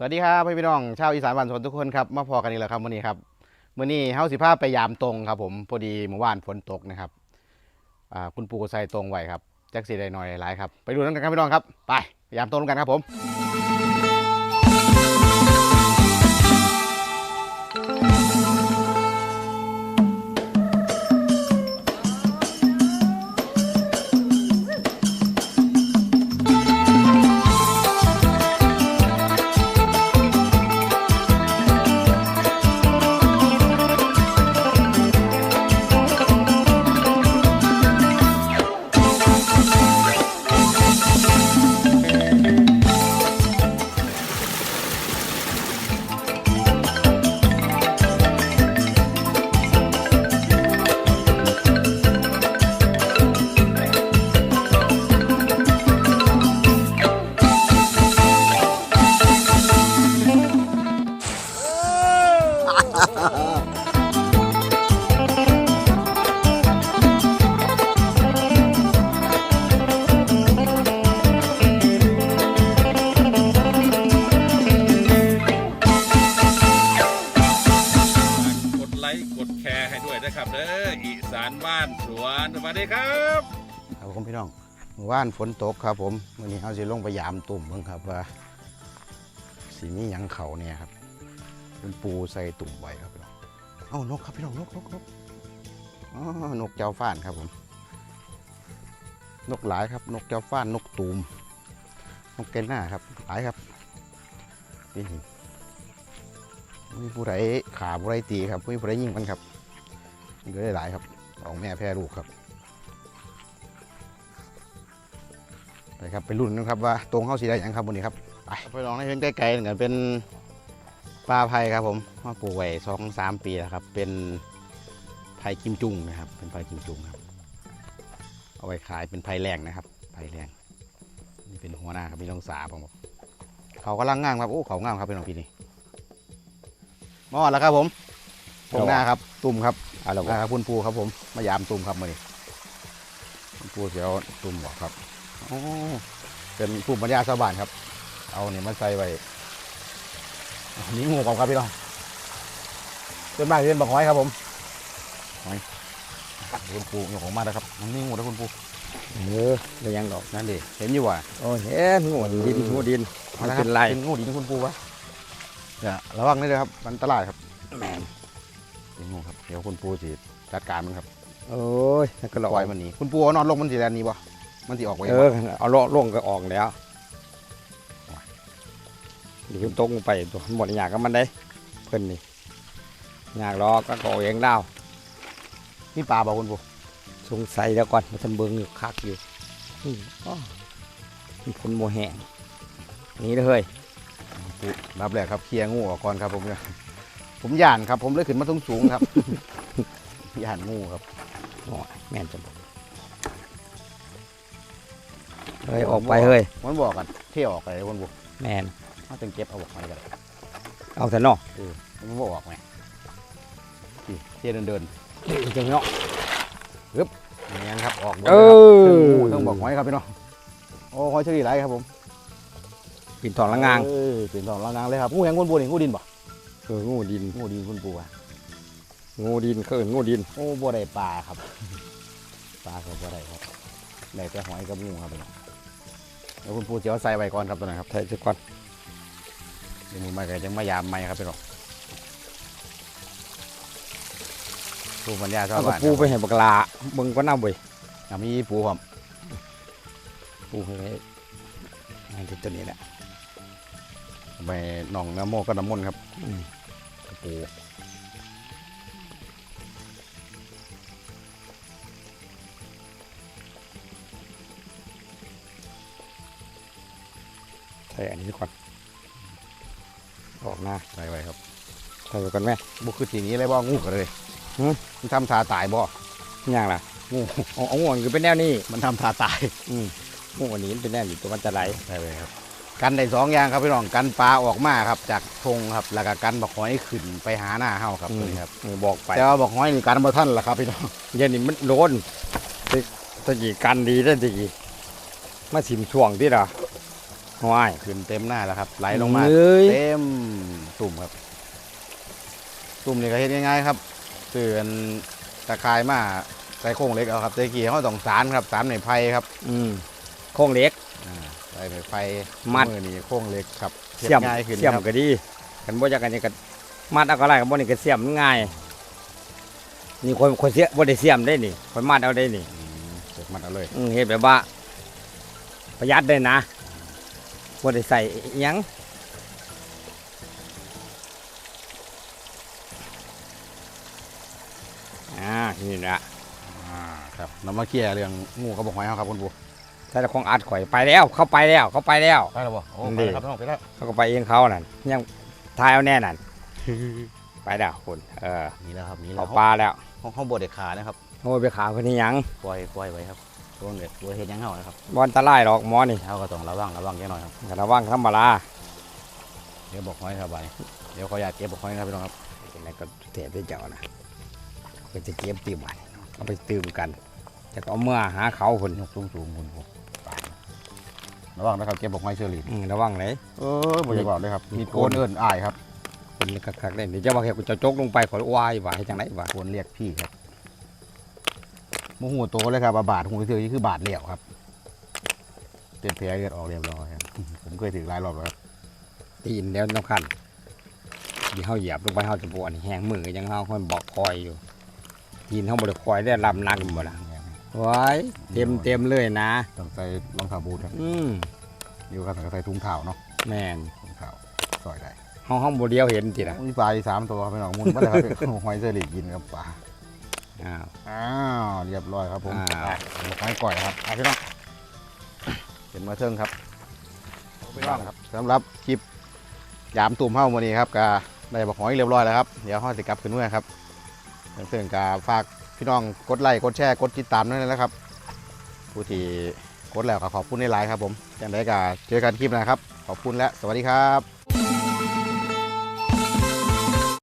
สวัสดีครับพี่น้องชาวอีสานบ้านสวนทุกคนครับมาพอกันอีกแล้วครับวันนี้ครับมื้อนี้เฮาสิพาไปยามตรงครับ ผมพอดีเมื่อวานฝนตกนะครับอ่าคุณปู่ก็ใส่ตรงไว้ครับแจ็คสีได้หน่อยหลายครับไปดูนั่นกันครับพี่น้องครับ ไปยามตรงกันครับผม เด้ออีสานบ้านสวนสวัสดีครับครับผมพี่น้องเมื่อวานฝนตกครับ ผมมื้อนี้เฮาสิลงไปยามตุ่มเบิ่งครับว่าสีมีหยังเขาเนี่ยครับคุณปู่ใส่ตุ่มไว้ครับพี่น้องเอ้านกครับพี่น้องนกนกนกอ๋อนกเจ้าฟ้านครับผม นกหลายครับ นกเจ้าฟ้านนกตูมนกเกนหน้าครับหลายครับนี่มีผู้ใดขาผู้ใดตีครับมีผู้ใดยิงมันครับ นี่ก็ได้หลายครับสองแม่แพร่ลูกครับไปครับไปรุ่นนะครับว่าตรงเข้าสีได้ยังครับวันนี้ครับไปไปลองในเพียงไกลๆเหมือนเป็นปลาไผ่ครับผมมาปลูกไว้สองสามปีแล้วครับ เป็นไผ่กิมจุงนะครับ เป็นไผ่กิมจุงครับ เอาไว้ขายเป็นไผ่แรงนะครับไผ่แรงนี่เป็นหัวหน้าครับพี่น้องสาผมเขากำลังงามครับโอ้เขางามครับพี่น้องพี่นี่มอดแล้วครับผม ตรงหน้าครับตุ่มครับเอาละอ่าครับคุณปูครับผมมายามตุ่มครับมาดิคุณปูเสียวตุ่มบอกครับโอ้เป็นภูมิปัญญาชาวบ้านครับ เอาเนี่ยมาใส่ไว้อันนี้งูกครับพี่น้องเป็นมากเป็นบักหอยครับผมหอยคุณปูยกออกมาแล้วครับมันนี่งูนะคุณปูเออได้ยังดอกนั่นดิเห็นอยู่ว่ะโอ้เห็นงูดินงูดินอามันละคบเป็นไรเป็นงูดินคุณปูวะอย่าระวังนี่เลยครับมันอันตรายครับแมน เป็นงูครับเดี๋ยวคุณปูสิจัดการมันครับโอ้ยนั่นก็หลปล่อยมันหนีคุณปูเอานอนลงมันสิแลนหนี้บ่มันสิออกไปเออเอาล่อล่วงก็ออกแล้วเดี๋ยวตกลงไปตัวหมดอยากก็มันได้เพิ่นนี่อยากรอก็ก่อเองดาวนี่ปลาบ่คุณปูสงสัยแล้วก่อนมันทำเบิงอยู่คักอยู่อืมอ้อมันผลโมแห้งนี่เลยปูรับแรกครับเคลียร์งูออกก่อนครับผมเนี่ย ผมย่านครับ ผมเลยขึ้นมาตรงสูงครับ ย่านงูครับโอ้ยแม่นจังเฮ้ยออกไปเฮ้ยมันบอกกันเที่ยวออกไปคุณปูแม่นถ้าจึงเก็บเอาออกมากันเอาแต่นอกมันบ่ออกไหมนี่เที่ยวเดินจังเนาะๆอย่างนี้ครับออกหมดเอเลยครับอต้องบอกหอยครับพี่น้องโอ้หอยเฉลี่ยไรครับผมปิ่นทองละงางเออเป็นทองละงางเลยครับงูยังคุณปูนี่งูดินบ่ เอองูดินงูดินคุณปูอะงูดินเขาเอิ้นงูดินโอ้บ่ได้ปลาครับ ปลาก็บ่ได้ครับได้แต่หอยกับงูครับพี่น้องเดี๋ยวคุณปูเจียวใส่ไว้ก่อนครับตัวนั้นครับไทยจะก่อนเดี๋ยวมือมาก็จะมายามใหม่ครับพี่น้องปูปัญญาชาเอาวกระบ้านปูไปให้บักลาเบิ่งก็น่าเว้ยอะมีปูผมปูให้อันที่ตัวนี้แหละไปหนองน้ำโมกก็น้ำมนต์ครับ อืมปูใส่อันนี้ก่อน ออกหน้าใส่ไว้ครับใส่ไปก่อนแม่บุคือทีนี้เลยบ่งูกันเลยหือมันทำทาตายบ่ย่างล่ะงูเอาเอางูคือเป็นแนวนี้มันทำทาตาย อืมงูอันนี้มันเป็นแนวอยู่ตัวมันจะไหลใช่เลยครับ กันได้สองอย่างครับพี่น้องกันปลาออกมาครับจากทงครับแล้วก็กันบักหอยขึ้นไปหาหน้าเฮาครับตัวนี้ครับเออบอกไปแต่ว่าบักหอยนี่กันบ่ทันล่ะครับพี่น้องเย็นนี้มันโดนตะตะกี้กันดีได้ตะกี้มาสิมช่วงที่ละห้อยขึ้นเต็มหน้าแล้วครับ ไหลลงมาเอ้ยเต็มตุ่มครับ ตุ่มนี่ก็เฮ็ดง่ายๆครับเตือนตะกายมาใส่โครงเหล็กเอาครับตะกี้เขาต้องสารครับสารในไผ่ครับ อืมโค้งเหล็กอ่าใส่ในไผ่มัด มือนี่โครงเหล็กครับเฮ็ดเสียมง่ายขึ้นเสียมครับก็ดีกันบ่จักกันนี่ก็มัดเอาก็ไรกันบ่นี่ก็เสียมมันง่ายนี่คนคนเสียบ่ได้เสียมได้นี่คนมัดเอาได้นี่อืมเสร็จมัดเอาเลยอืมเฮ็ดแบบว่า ประหยัดได้นะบ่ได้ใส่อิหยังอ่านี่นะอ่าครับเรามาเคลียร์เรื่องงูกระบอกหอยเขาครับคุณปู่ ถ้าเจ้าของอัดข่อยไปแล้ว เข้าไปแล้ว เข้าไปแล้ว ไปแล้วบ่โอ้นี่ไปแล้วครับน้องไปแล้วเขาก็ไปเองเขานั่นยังทายเอาแน่นั่นไปแล้วคุณเออนี่แล้วครับนี่แล้เอาวปลาแล้วห้องห้องบดเด็ดขานะครับโอ้ยไปขาคนนี้ยังปล่อยปล่อยไว้ครับตัวเด็ดตัวเฮ็ดหยังเฮานะครับบอลตะไลหรอกหมอนี่เฮาก็ต้องระวังระวังแค่หน่อยครับกระวังธรรมดาเดี๋ยวบอกหอยครับไปเดี๋ยวขออยากเก็บบอกหอยนะครับพี่น้องครับเป็นไรก็เทปได้เจ้านะก็จะเก็บตีบันเอาไปตื่มกันจะก็เอาเมื่อหาเขาคนยกสูงสูงคุณปู่ไป ระวังนะครับเก็บบอกหอยเชอรี่อืมระวังเลยเออบ่อยากบอกเลยครับมีมีโกโกนนเอิ้นอายครับคนคักๆเลยเดี๋ยวจะว่าแค่กูจะจกลงไปขอวายว่าให้จังไรว่าโกนเรียกพี่ครับโมโหโตเลยครับว่าบาดหูเถื่อนี่คือบาดเหลี่ยวครับเป็นแผลเลือดออกเรียบร้อยครับผมเคยถึงหลายรอบแล้วครับตีนแล้วต้องขันเดี๋ยวเขาเหยียบลงไปเขาจะปวดแห้งมือยังเขาคนบอกคอยอยู่ตีนเขาบริคอยได้ลำหนักหมดละว้ายเต็มเต็มๆเลยนะ ต้องใส่รองเท้าบูทครับอืมเดี๋ยวก็ใส่ถุงเท้าเนาะแม่นถุงเท้าซอยได้ห้องห้องบเดียวเห็นทีละมีปลาอีกสามตัวครับพี่น้องมุนมาเลยครับหอยเชอรี่กินกับปลาอ้าวอ้าวเรียบร้อยครับผมอ่าไปหมกไม้ก่อยครับเอาพี่น้องเห็นมาเทิงครับพี่น้องครับสำหรับคลิปยามตุ่มเฮ้าวันนี้ครับก็ได้บอกหอยเรียบร้อยแล้วครับเดี๋ยวห้อสิกลับขึ้นเมื่อครับเพื่อนๆก็ฝาก พี่น้องกดไลค์กดแชร์กดติดตามด้วยนะครับ ผู้ที่กดแล้วก็ขอบคุณในไลน์ครับผมอย่างไรก็เจอกันคลิปหนะครับ ขอบคุณและสวัสดีครับ